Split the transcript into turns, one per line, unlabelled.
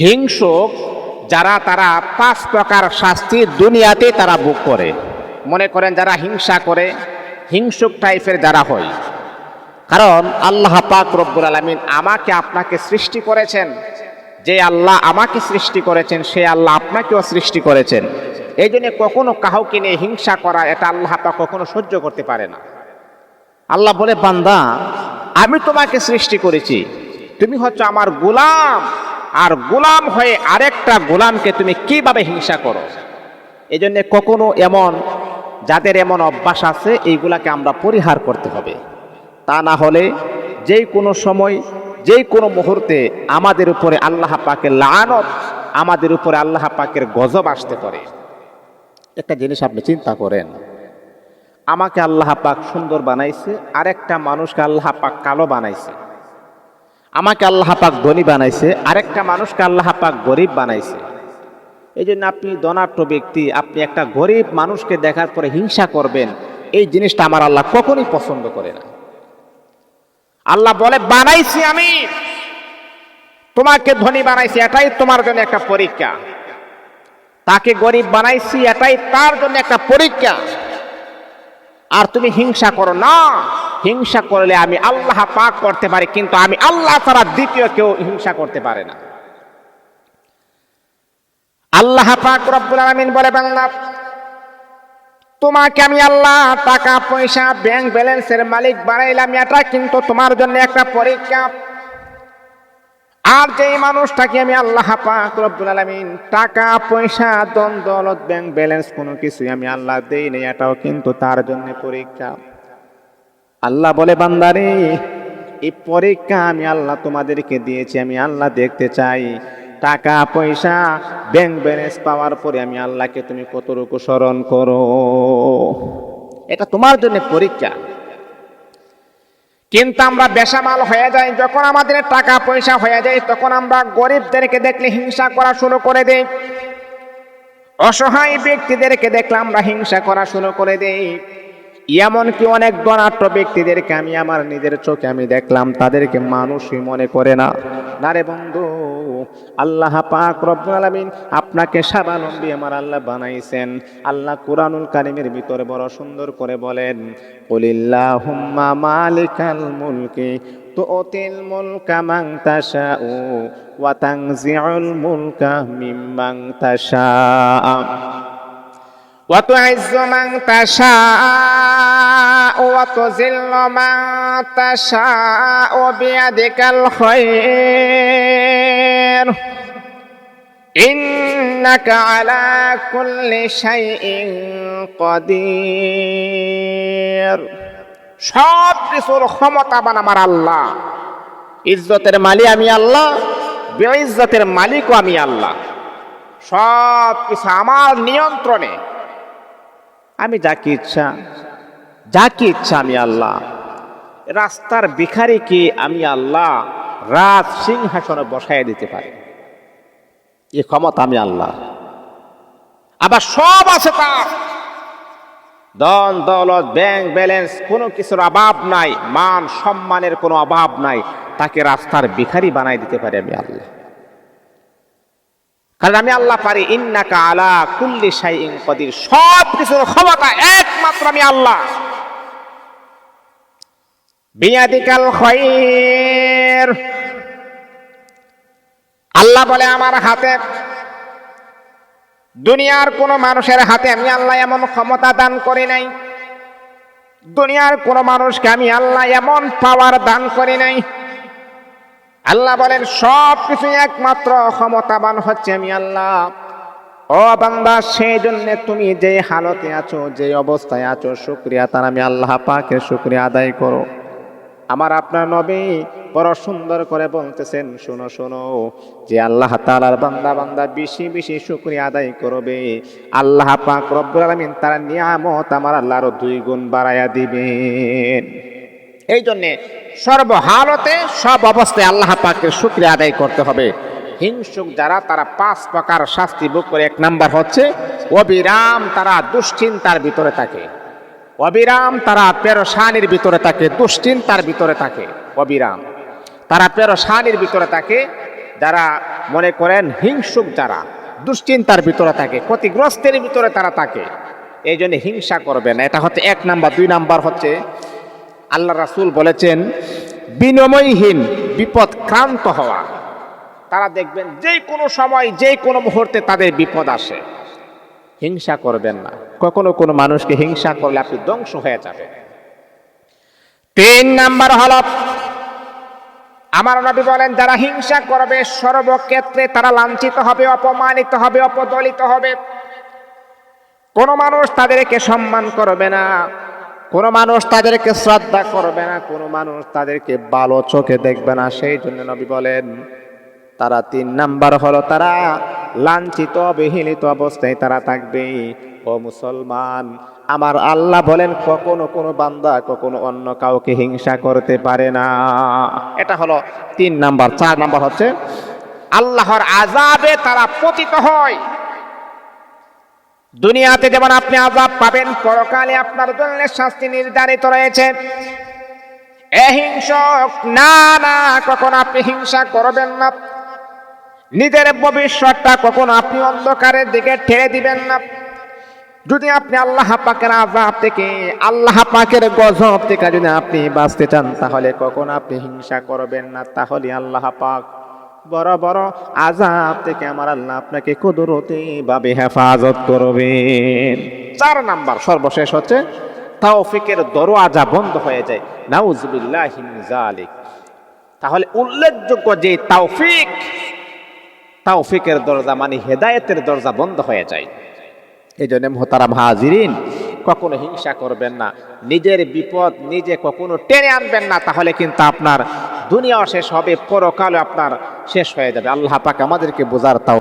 হিংসুক যারা তারা পাঁচ প্রকার শাস্তি দুনিয়াতে তারা ভোগ করে। মনে করেন যারা হিংসা করে, হিংসুক টাইপের যারা হয়। কারণ আল্লাহ পাক রব্বুল আলমিন আমাকে আপনাকে সৃষ্টি করেছেন। যে আল্লাহ আমাকে সৃষ্টি করেছেন, সে আল্লাহ আপনাকেও সৃষ্টি করেছেন। এই জন্য কখনো কাউকে নিয়ে হিংসা করা, এটা আল্লাহ পাক কখনো সহ্য করতে পারে না। আল্লাহ বলে, বান্দা, আমি তোমাকে সৃষ্টি করেছি। তুমি হচ্ছে আমার গোলাম। আর গোলাম হয়ে আরেকটা গোলামকে তুমি কীভাবে হিংসা করো? এই জন্যে কখনো এমন, যাদের এমন অভ্যাস আছে, এইগুলাকে আমরা পরিহার করতে হবে। তা না হলে যেই কোনো সময়, যেই কোনো মুহূর্তে আমাদের উপরে আল্লাহ পাকের লানত, আমাদের উপরে আল্লাহ পাকের গজব আসতে পারে। একটা জিনিস আপনি চিন্তা করেন, আমাকে আল্লাহ পাক সুন্দর বানাইছে, আরেকটা মানুষকে আল্লাহ পাক কালো বানাইছে। আমাকে আল্লাহ পাক ধনী বানাইছে, আরেকটা মানুষকে আল্লাহ পাক গরিব বানাইছে। এই জন্য আপনি ধনাঢ্য ব্যক্তি, আপনি একটা গরিব মানুষকে দেখার পরে হিংসা করবেন, এই জিনিসটা আমার আল্লাহ কখনই পছন্দ করে না। আল্লাহ বলে, বানাইছি আমি। তোমাকে ধনী বানাইছি, এটাই তোমার জন্য একটা পরীক্ষা। তাকে গরিব বানাইছি, এটাই তার জন্য একটা পরীক্ষা। আর তুমি হিংসা করো না। হিংসা করলে আমি আল্লাহ পাক করতে পারি, কিন্তু আমি আল্লাহ ছাড়া দ্বিতীয় কেউ হিংসা করতে পারে না। আল্লাহ পাক রব্বুল আলামিন বলে বাংলা তোমাকে আমি আল্লাহ টাকা, পয়সা ব্যাংক ব্যালেন্সের মালিক বানাইলাম এটা, কিন্তু তোমার জন্য একটা পরীক্ষা। আর যেই মানুষটাকে আমি আল্লাহ পাক রব্বুল আলামিন টাকা, পয়সা দৌলত ব্যাংক ব্যালেন্স কোনো কিছুই আমি আল্লাহ দেই নাই, এটাও কিন্তু তার জন্য পরীক্ষা। আল্লাহ বলে, বান্দারে এই পরীক্ষা আমি আল্লাহ তোমাদেরকে দিয়েছি, আমি আল্লাহ দেখতে চাই। টাকা, পয়সা ব্যাংক ব্যালেন্স পাওয়ার পরে আমি আল্লাহকে তুমি কতটুকু স্মরণ করো? এটা তোমার জন্য পরীক্ষা। কিন্তু আমরা বেসামাল হয়ে যাই, যখন আমাদের টাকা, পয়সা হয়ে যায়, তখন আমরা গরিবদেরকে দেখলে হিংসা করা শুরু করে দেই। অসহায় ব্যক্তিদেরকে দেখলে আমরা হিংসা করা শুরু করে দেই। এমনকি অনেক ধনাট্য ব্যক্তিদেরকে আমি আমার নিজের চোখে আমি দেখলাম, তাদেরকে মানুষই মনে করে না। না রে বন্ধু, আল্লাহ পাক রব্বুল আলামিন আপনাকে স্বাবলম্বী আমার আল্লাহ বানাইছেন। আল্লাহ কুরআনুল কারিমের ভিতরে বড় সুন্দর করে বলেন, কুলিল্লাহুম্মা মালিকাল মুলকি তুতিল মুলকা মান তাশাউ ওয়া তানজিউল মুলকা মিম্মান তাশা ওয়া তু'izzu মান তাশা وتذل من تشاء بيدك الخير إنك على كل شيء قدير সব কিছুর ক্ষমতাবান আমার আল্লাহ ইজ্জতের মালিক আমি আল্লাহ বেইজ্জতের মালিকও আমি আল্লাহ সব কিছু আমার নিয়ন্ত্রণে আমি যাকে ইচ্ছা যাকে ইচ্ছা আমি আল্লাহ। রাস্তার ভিখারিকে আমি আল্লাহ? রাজ সিংহাসনে বসায় দিতে পারি। এ ক্ষমতা আমি আল্লাহ। আবার সব আছে তার। ধন, দৌলত, ব্যাংক ব্যালেন্স কোনো কিছুর অভাব নাই, মান, সম্মানের কোনো অভাব নাই। তাকে রাস্তার ভিখারি বানাই দিতে পারি আমি আল্লাহ। কারণ আমি আল্লাহ পারি, ইন্নাকা আলা কুল্লি শাইইন কদির। সব কিছুর ক্ষমতা একমাত্র আমি আল্লাহ। বিয়াদিকাল খয়ের আল্লাহ বলে, আমার হাতে দুনিয়ার কোন মানুষের হাতে আমি আল্লাহ এমন ক্ষমতা দান করি নাই। দুনিয়ার কোন মানুষকে আমি আল্লাহ এমন পাওয়ার দান করি নাই। আল্লাহ বলেন সব কিছুই একমাত্র ক্ষমতাবান হচ্ছে আমি আল্লাহ। ও বান্দা সেই জন্য তুমি যে হালতে আছো, যে অবস্থায় আছো, শুক্রিয়া তার আমি আল্লাহ পাকে শুক্রিয়া আদায় করো। আমার আপনার নবী বড় সুন্দর করে বলতেছেন, শোনো শোনো, যে আল্লাহ তালার বান্দা বান্দা বেশি বেশি শুক্রিয়া আদায় করবে। আল্লাহ পাক রব্বুল আলামিন তার নিয়ামত আমার আল্লাহর দুই গুণ বাড়াইয়া দিবেন। এই জন্যে সর্বহালতে, সব অবস্থায় আল্লাহ পাকের শুক্রিয়া আদায় করতে হবে। হিংসুক যারা, তারা পাঁচ প্রকার শাস্তি ভোগ করে। এক নাম্বার হচ্ছে, অবিরাম তারা দুশ্চিন্তার ভিতরে থাকে। অবিরাম তারা পেরোসানির ভিতরে থাকে, দুশ্চিন্তার ভিতরে থাকে, অবিরাম। তারা পেরোসানির ভিতরে থাকে, যারা মনে করেন হিংসুক যারা, দুশ্চিন্তার ভিতরে থাকে, ক্ষতিগ্রস্তের ভিতরে তারা থাকে। এই জন্য হিংসা করবে না। এটা হচ্ছে এক নাম্বার। দুই নাম্বার হচ্ছে, আল্লাহ রাসুল বলেছেন, বিনিময়হীন বিপদ ক্রান্ত হওয়া। তারা দেখবেন যে কোনো সময় যে কোনো মুহূর্তে তাদের বিপদ আসে। হিংসা করবেন না। কখনো কোনো মানুষকে হিংসা করলে আপনি ধ্বংস হয়ে যাবেন তিন নাম্বার হল, আমার নবী বলেন, যারা হিংসা করবে, সর্বক্ষেত্রে তারা লাঞ্ছিত হবে, অপমানিত হবে, অপদলিত হবে। কোন মানুষ তাদেরকে সম্মান করবে না, কোন মানুষ তাদেরকে শ্রদ্ধা করবে না, কোন মানুষ তাদেরকে ভালো চোখে দেখবে না। সেই জন্য নবী বলেন, তারা তিন নাম্বার হলো, তারা লাঞ্ছিত অবহেলিত অবস্থায় তারা থাকবে। ও মুসলমান, আমার আল্লাহ বলেন, কখনো কোনো বান্দা, কখনো অন্য কাউকে হিংসা করতে পারে না। এটা হলো তিন নাম্বার। চার নাম্বার হচ্ছে, আল্লাহর আজাবে তারা পতিত হয়। দুনিয়াতে যেমন আপনি আজাব পাবেন, পরকালে আপনার জন্য শাস্তি নির্ধারিত রয়েছে। এ হিংসক, না না, কখন আপনি হিংসা করবেন না। নিজের ভবিষ্যৎটা কখনো আপনি অন্ধকারের দিকে ঠেলে দিবেন না। যদি আপনি আল্লাহ পাকের আজাব থেকে, আল্লাহ পাকের গজব থেকে যদি আপনি বাঁচতে চান, তাহলে কখনো আপনি হিংসা করবেন না। তাহলে আল্লাহ পাক বড় বড় আজাব থেকে আমার আল্লাহ আপনাকে কুদরতি ভাবে হেফাজত করবেন। চার নাম্বার সর্বশেষ হচ্ছে, তাওফিকের দরওয়াজা বন্ধ হয়ে যায়। নাউজুবিল্লাহি তাহলে উল্লেখযোগ্য যে তাওফিক তাওফিকের দরজা মানে হেদায়েতের দরজা বন্ধ হয়ে যায়। এই জন্য মোহতারাম হাজিরিন, কখনো হিংসা করবেন না। নিজের বিপদ নিজে কখনো টেনে আনবেন না, তাহলে কিন্তু আপনার দুনিয়াও শেষ হবে পরকালে আপনার শেষ হয়ে যাবে। আল্লাহ পাক আমাদেরকে বোঝার তাও